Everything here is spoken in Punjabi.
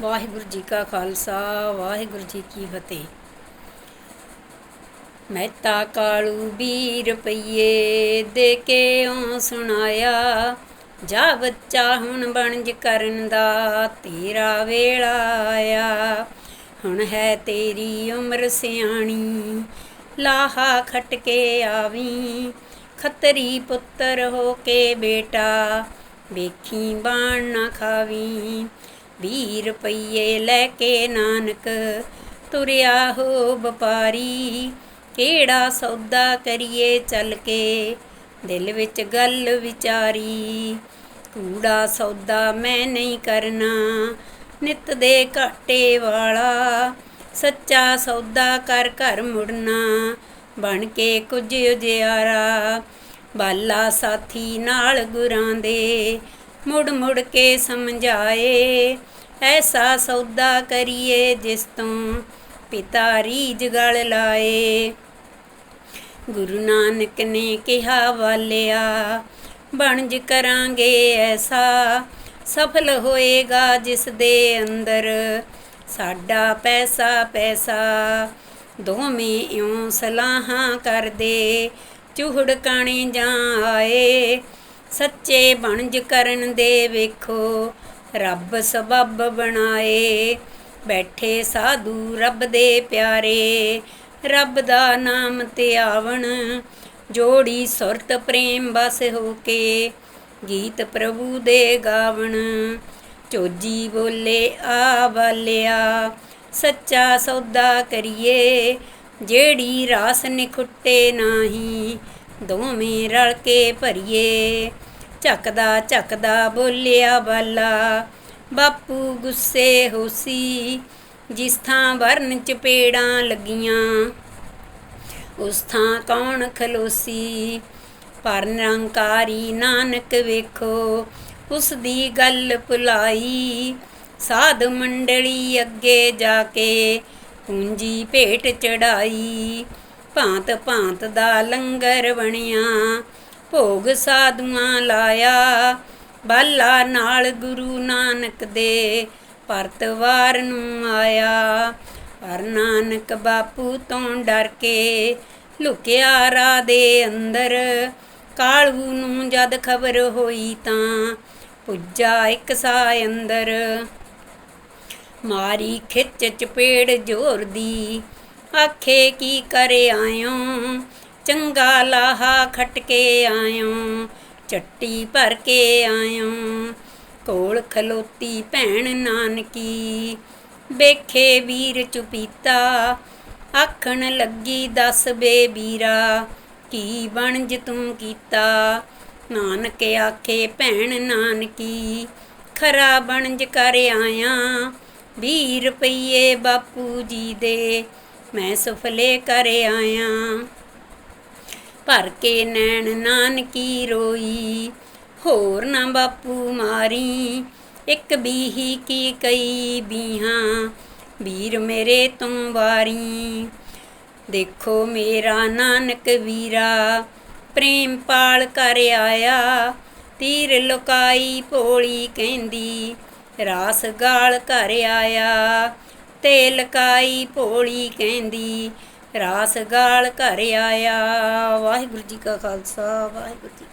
ਵਾਹਿਗੁਰੂ ਜੀ ਕਾ ਖਾਲਸਾ, ਵਾਹਿਗੁਰੂ ਜੀ ਕੀ ਫਤਿਹ। ਮਹਿਤਾ ਕਾਲੂ ਵੀਹ ਰੁਪਈਏ ਦੇ ਕੇ ਓ ਸੁਣਾਇਆ? ਜਾ ਬੱਚਾ ਹੁਣ ਬਣਜ ਕਰਨ ਦਾ, ਤੇਰਾ ਵੇਲਾ ਆਇਆ। ਹੁਣ ਹੈ ਤੇਰੀ ਉਮਰ ਸਿਆਣੀ, ਲਾਹਾ ਖਟ ਕੇ ਆਵੀਂ। ਖੱਤਰੀ ਪੁੱਤਰ ਹੋ ਕੇ ਬੇਟਾ, ਵੇਖੀ ਬਾਣ ਨਾ ਖਾਵੀਂ। ਵੀਹ ਰੁਪਈਏ ਲੈ ਕੇ ਨਾਨਕ, ਤੁਰਿਆ ਹੋ ਵਪਾਰੀ, ਕਿਹੜਾ ਸੌਦਾ ਕਰੀਏ ਚੱਲ ਕੇ? ਦਿਲ ਵਿੱਚ ਗੱਲ ਵਿਚਾਰੀ, ਕੂੜਾ ਸੌਦਾ ਮੈਂ ਨਹੀਂ ਕਰਨਾ, ਨਿਤ ਦੇ ਘਾਟੇ ਵਾਲਾ, ਸੱਚਾ ਸੌਦਾ ਕਰ ਘਰ ਮੁੜਨਾ, ਬਣ ਕੇ ਕੁਝ ਉਜਿਆਰਾ, ਬਾਲਾ ਸਾਥੀ ਨਾਲ ਗੁਰਾਂ ਦੇ ਮੁੜ ਮੁੜ ਕੇ ਸਮਝਾਏ। ਐਸਾ ਸੌਦਾ ਕਰੀਏ ਜਿਸ ਤੋਂ ਪਿਤਾ ਰੀਝ ਗਲ ਲਾਏ। ਗੁਰੂ ਨਾਨਕ ਨੇ ਕਿਹਾ, ਵਾਲਿਆ, ਬਣਜ ਕਰਾਂਗੇ ਐਸਾ, ਸਫਲ ਹੋਏਗਾ ਜਿਸ ਦੇ ਅੰਦਰ ਸਾਡਾ ਪੈਸਾ ਪੈਸਾ। ਦੋਵੇਂ ਇਉਂ ਸਲਾਹਾਂ ਕਰਦੇ, ਚੂਹੜ ਕਾਣੇ ਜਾਂ ਆਏ। ਸੱਚੇ ਬਣਜ ਕਰਨ ਦੇ ਵੇਖੋ, ਰੱਬ ਸਬਬ ਬਣਾਏ। ਬੈਠੇ ਸਾਧੂ ਰੱਬ ਦੇ ਪਿਆਰੇ, ਰੱਬ ਦਾ ਨਾਮ ਤੇ ਆਵਣ। ਜੋੜੀ ਸੁਰਤ ਪ੍ਰੇਮ ਬਸ ਹੋ ਕੇ, ਗੀਤ ਪ੍ਰਭੂ ਦੇ ਗਾਵਣ। ਚੋਜੀ ਬੋਲੇ, ਆ ਵਾਲਿਆ, ਸੱਚਾ ਸੌਦਾ ਕਰੀਏ। ਜਿਹੜੀ ਰਾਸ ਨਿਖੁੱਟੇ ਨਾਹੀ ਦੋਵੇਂ ਰਲ ਕੇ ਭਰੀਏ। ਝਕਦਾ ਝਕਦਾ ਬੋਲਿਆ ਬਾਲਾ, ਬਾਪੂ ਗੁੱਸੇ ਹੋਸੀ, ਜਿਸ ਥਾਂ ਵਰਨ ਚਪੇੜਾਂ ਲੱਗੀਆਂ, ਉਸ ਥਾਂ ਕੌਣ ਖਲੋਸੀ? ਪਰ ਨਿਰੰਕਾਰੀ ਨਾਨਕ ਵੇਖੋ, ਉਸ ਦੀ ਗੱਲ ਭੁਲਾਈ। ਸਾਧ ਮੰਡਲੀ ਅੱਗੇ ਜਾ ਕੇ ਪੂੰਜੀ ਭੇਟ ਚੜਾਈ। ਭਾਂਤ ਭਾਂਤ ਦਾ ਲੰਗਰ ਬਣਿਆ, ਭੋਗ ਸਾਧੂਆਂ ਲਾਇਆ। ਬਾਲਾ ਨਾਲ ਗੁਰੂ ਨਾਨਕ ਦੇ ਪਰਤਵਾਰ ਨੂੰ ਆਇਆ। ਪਰ ਨਾਨਕ ਬਾਪੂ ਤੋਂ ਡਰ ਕੇ ਲੁਕਿਆ ਰਾ ਦੇ ਅੰਦਰ। ਕਾਲੂ ਨੂੰ ਜਦ ਖਬਰ ਹੋਈ ਤਾਂ ਪੁੱਜਾ ਇੱਕ ਸਾਇ ਅੰਦਰ। ਮਾਰੀ ਖਿੱਚ ਚਪੇੜ ਜ਼ੋਰ ਦੀ ਆਖੇ ਕੀ ਕਰ ਆਇਓ? ਚੰਗਾ ਲਾਹਾ ਖਟ ਕੇ ਆਇਓ, ਚੱਟੀ ਭਰ ਕੇ ਆਇਓ। ਕੋਲ ਖਲੋਤੀ ਭੈਣ ਨਾਨਕੀ, ਵੇਖੇ ਵੀਰ ਚੁਪੀਤਾ। ਆਖਣ ਲੱਗੀ, ਦੱਸ ਬੇ ਵੀਰਾ, ਕੀ ਬਣਜ ਤੂੰ ਕੀਤਾ? ਨਾਨਕ ਆਖੇ, ਭੈਣ ਨਾਨਕੀ, ਖਰਾ ਬਣਜ ਕਰ ਆਇਆ। 20 ਰੁਪਈਏ ਬਾਪੂ ਜੀ ਦੇ ਮੈਂ ਸੁਫਲੇ ਕਰ ਆਇਆ। ਭਰ ਕੇ ਨੈਣ ਨਾਨਕੀ ਰੋਈ, ਹੋਰ ਨਾ ਬਾਪੂ ਮਾਰੀ। ਇੱਕ ਬੀਹੀ ਕੀ ਕਈ ਬੀਹਾਂ, ਵੀਰ ਮੇਰੇ ਤੋਂ ਵਾਰੀ। ਦੇਖੋ ਮੇਰਾ ਨਾਨਕ ਵੀਰਾ, ਪ੍ਰੇਮ ਪਾਲ ਕਰ ਆਇਆ। ਤੀਰ ਲੁਕਾਈ ਭੋਲੀ ਕਹਿੰਦੀ, ਰਾਸ ਗਾਲ ਕਰ ਆਇਆ। ਤੇ ਲਕਾਈ ਭੋਲੀ ਕਹਿੰਦੀ ਰਾਸ ਗਾਲ ਘਰ ਆਇਆ। ਵਾਹਿਗੁਰੂ ਜੀ ਕਾ ਖਾਲਸਾ ਵਾਹਿਗੁਰੂ ਜੀ